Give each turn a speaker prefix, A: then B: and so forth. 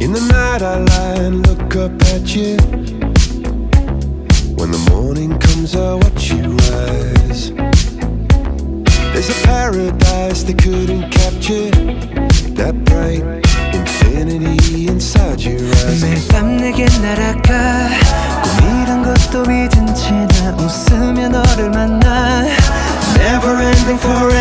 A: In the night, I lie and look up at you. When the morning comes, I watch you rise. There's a paradise they couldn't capture. That bright infinity inside your eyes. 매일
B: 밤 내게 날아가. 꿈이란 것도 잊은 채나 웃으며 너를 만나. Never ending forever.